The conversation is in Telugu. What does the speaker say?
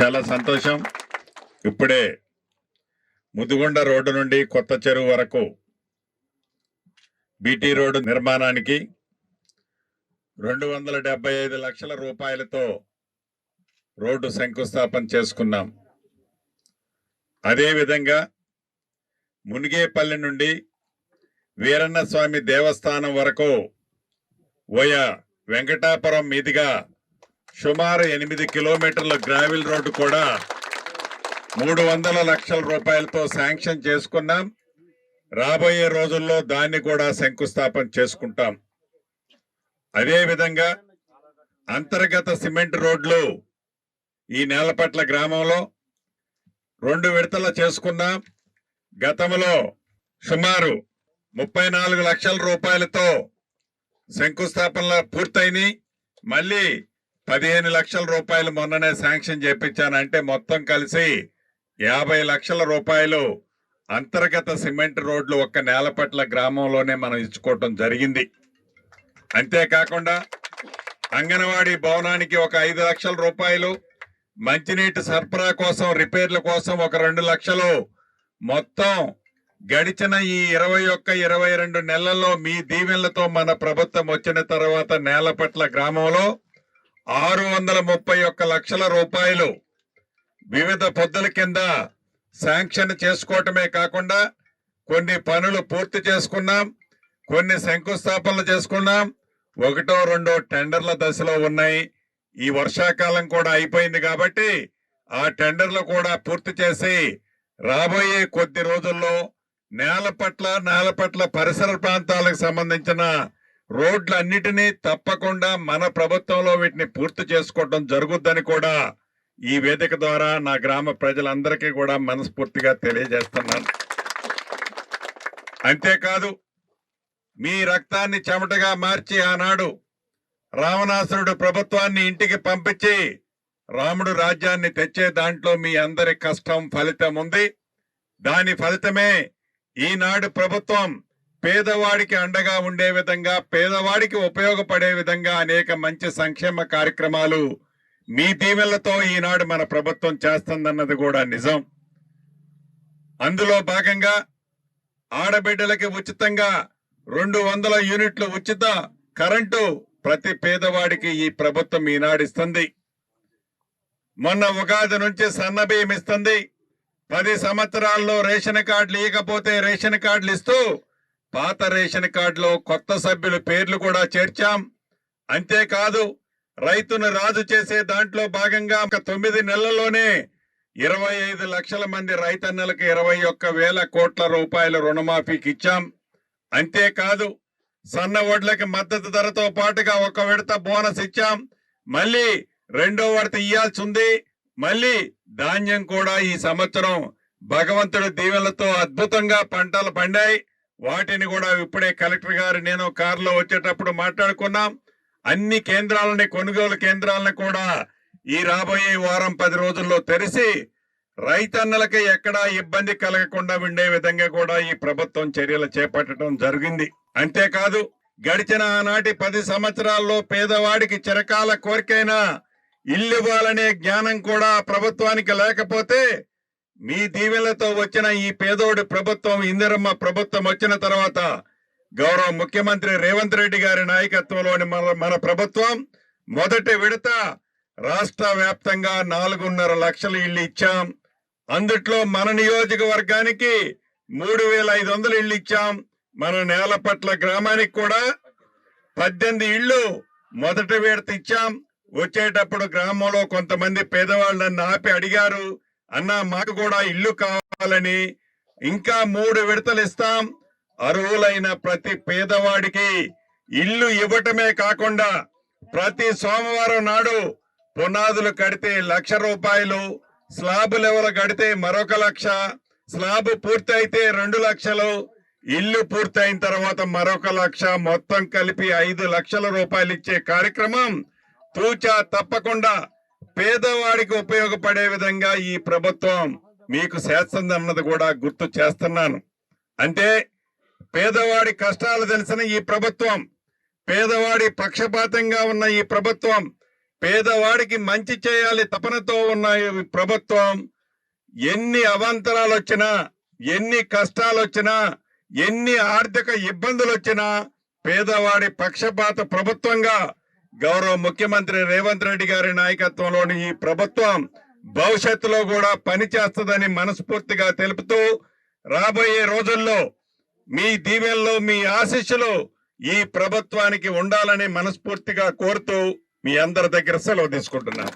చాలా సంతోషం. ఇప్పుడే ముదిగొండ రోడ్డు నుండి కొత్త చెరువు వరకు బీటీ రోడ్డు నిర్మాణానికి రెండు వందల డెబ్బై ఐదు లక్షల రూపాయలతో రోడ్డు శంకుస్థాపన చేసుకున్నాం. అదేవిధంగా మునిగేపల్లి నుండి వీరన్న స్వామి దేవస్థానం వరకు ఓయా వెంకటాపురం మీదుగా సుమారు ఎనిమిది కిలోమీటర్ల గ్రావిల్ రోడ్డు కూడా మూడు వందల లక్షల రూపాయలతో శాంక్షన్ చేసుకున్నాం. రాబోయే రోజుల్లో దాన్ని కూడా శంకుస్థాపన చేసుకుంటాం. అదే విధంగా అంతర్గత సిమెంట్ రోడ్లు ఈ నేలపట్ల గ్రామంలో రెండు విడతల చేసుకున్నాం. గతంలో సుమారు ముప్పై నాలుగు లక్షల రూపాయలతో శంకుస్థాపనలు పూర్తయినాయి. మళ్ళీ పదిహేను లక్షల రూపాయలు మొన్ననే శాంక్షన్ చేపించానంటే మొత్తం కలిసి యాభై లక్షల రూపాయలు అంతర్గత సిమెంట్ రోడ్లు ఒక్క నేలపట్ల గ్రామంలోనే మనం ఇచ్చుకోవటం జరిగింది. అంతేకాకుండా అంగన్వాడీ భవనానికి ఒక ఐదు లక్షల రూపాయలు మంచినీటి సరఫరా కోసం రిపేర్ల కోసం ఒక రెండు లక్షలు. మొత్తం గడిచిన ఈ ఇరవై ఒక్క ఇరవై రెండు నెలల్లో మీ దీవెనలతో మన ప్రభుత్వం వచ్చిన తర్వాత నేలపట్ల గ్రామంలో ఆరు వందల ముప్పై ఒక్క లక్షల రూపాయలు వివిధ పొద్దుల కింద శాంక్షన్ చేసుకోవటమే కాకుండా కొన్ని పనులు పూర్తి చేసుకున్నాం కొన్ని శంకుస్థాపనలు చేసుకున్నాం. ఒకటో రెండో టెండర్ల దశలో ఉన్నాయి. ఈ వర్షాకాలం కూడా అయిపోయింది కాబట్టి ఆ టెండర్లు కూడా పూర్తి చేసి రాబోయే కొద్ది రోజుల్లో నేల పట్ల నేల పట్ల పరిసర ప్రాంతాలకు సంబంధించిన రోడ్లన్నిటినీ తప్పకుండా మన ప్రభుత్వంలో వీటిని పూర్తి చేసుకోవడం జరుగుద్దని కూడా ఈ వేదిక ద్వారా నా గ్రామ ప్రజలందరికీ కూడా మనస్ఫూర్తిగా తెలియజేస్తున్నాను. అంతేకాదు మీ రక్తాన్ని చెమటగా మార్చి ఆనాడు రావణాసురుడు ప్రభుత్వాన్ని ఇంటికి పంపించి రాముడు రాజ్యాన్ని తెచ్చే దాంట్లో మీ అందరి కష్టం ఫలితం ఉంది. దాని ఫలితమే ఈనాడు ప్రభుత్వం పేదవాడికి అండగా ఉండే విధంగా పేదవాడికి ఉపయోగపడే విధంగా అనేక మంచి సంక్షేమ కార్యక్రమాలు మీ దీవెనలతో ఈనాడు మన ప్రభుత్వం చేస్తుందన్నది కూడా నిజం. అందులో భాగంగా ఆడబిడ్డలకి ఉచితంగా రెండు వందల యూనిట్లు ఉచిత కరెంటు ప్రతి పేదవాడికి ఈ ప్రభుత్వం ఈనాడు ఇస్తుంది. మొన్న ఉగాది నుంచి సన్నబియ్యం ఇస్తుంది. పది సంవత్సరాల్లో రేషన్ కార్డులు ఇవ్వకపోతే రేషన్ కార్డులు ఇస్తూ పాత రేషన్ కార్డులో కొత్త సభ్యుల పేర్లు కూడా చేర్చాం. అంతేకాదు రైతును రాజు చేసే దాంట్లో భాగంగా ఒక తొమ్మిది నెలల్లోనే ఇరవై ఐదు లక్షల మంది రైతన్నలకు ఇరవై ఒక్క వేల కోట్ల రూపాయల రుణమాఫీకి ఇచ్చాం అంతేకాదు సన్న వడ్లకి మద్దతు ధరతో పాటుగా ఒక విడత బోనస్ ఇచ్చాం. మళ్ళీ రెండో విడత ఇయ్యాల్సి ఉంది మళ్ళీ ధాన్యం కూడా ఈ సంవత్సరం భగవంతుడి దీవెలతో అద్భుతంగా పంటలు పండాయి. వాటిని కూడా ఇప్పుడే కలెక్టర్ గారు నేను కారులో వచ్చేటప్పుడు మాట్లాడుకున్నాం. అన్ని కేంద్రాలని కొనుగోలు కేంద్రాలను కూడా ఈ రాబోయే వారం పది రోజుల్లో తెరిచి రైతన్నలకి ఎక్కడా ఇబ్బంది కలగకుండా ఉండే విధంగా కూడా ఈ ప్రభుత్వం చర్యలు చేపట్టడం జరిగింది. అంతేకాదు గడిచిన ఆనాటి పది సంవత్సరాల్లో పేదవాడికి చిరకాల కోరికైనా ఇల్లు ఇవ్వాలనే జ్ఞానం కూడా ప్రభుత్వానికి లేకపోతే మీ దీవెలతో వచ్చిన ఈ పేదోడి ప్రభుత్వం ఇందిరమ్మ ప్రభుత్వం వచ్చిన తర్వాత గౌరవ ముఖ్యమంత్రి రేవంత్ రెడ్డి గారి నాయకత్వంలోని మన మన ప్రభుత్వం మొదటి విడత రాష్ట్ర వ్యాప్తంగా నాలుగున్నర లక్షల ఇళ్ళు ఇచ్చాం. అందుట్లో మన నియోజకవర్గానికి మూడు వేల ఐదు వందలు ఇళ్ళు ఇచ్చాం. మన నేలపట్ల గ్రామానికి కూడా పద్దెనిమిది ఇళ్ళు మొదటి విడత ఇచ్చాం. వచ్చేటప్పుడు గ్రామంలో కొంతమంది పేదవాళ్ళు నన్ను ఆపి అడిగారు అన్న మాకు కూడా ఇల్లు కావాలని ఇంకా మూడు విడతలు ఇస్తాం. అర్హులైన ప్రతి పేదవాడికి ఇల్లు ఇవ్వటమే కాకుండా ప్రతి సోమవారం నాడు పునాదులు కడితే లక్ష రూపాయలు స్లాబ్ లెవెల్ కడితే మరొక లక్ష స్లాబ్ పూర్తయితే రెండు లక్షలు ఇల్లు పూర్తయిన తర్వాత మరొక లక్ష మొత్తం కలిపి ఐదు లక్షల రూపాయలు ఇచ్చే కార్యక్రమం తూచా తప్పకుండా పేదవాడికి ఉపయోగపడే విధంగా ఈ ప్రభుత్వం మీకు చేస్తుందన్నది కూడా గుర్తు చేస్తున్నాను. అంటే పేదవాడి కష్టాలు తెలిసిన ఈ ప్రభుత్వం పేదవాడి పక్షపాతంగా ఉన్న ఈ ప్రభుత్వం పేదవాడికి మంచి చేయాలి తపనతో ఉన్న ఈ ప్రభుత్వం ఎన్ని అవాంతరాలు వచ్చినా ఎన్ని కష్టాలు వచ్చినా ఎన్ని ఆర్థిక ఇబ్బందులు వచ్చినా పేదవాడి పక్షపాత ప్రభుత్వంగా గౌరవ ముఖ్యమంత్రి రేవంత్ రెడ్డి గారి నాయకత్వంలోని ఈ ప్రభుత్వం భవిష్యత్తులో కూడా పనిచేస్తుందని మనస్ఫూర్తిగా తెలుపుతూ రాబోయే రోజుల్లో మీ దీవెనలో మీ ఆశీస్సులు ఈ ప్రభుత్వానికి ఉండాలని మనస్ఫూర్తిగా కోరుతూ మీ అందరి దగ్గర సెలవు తీసుకుంటున్నాను.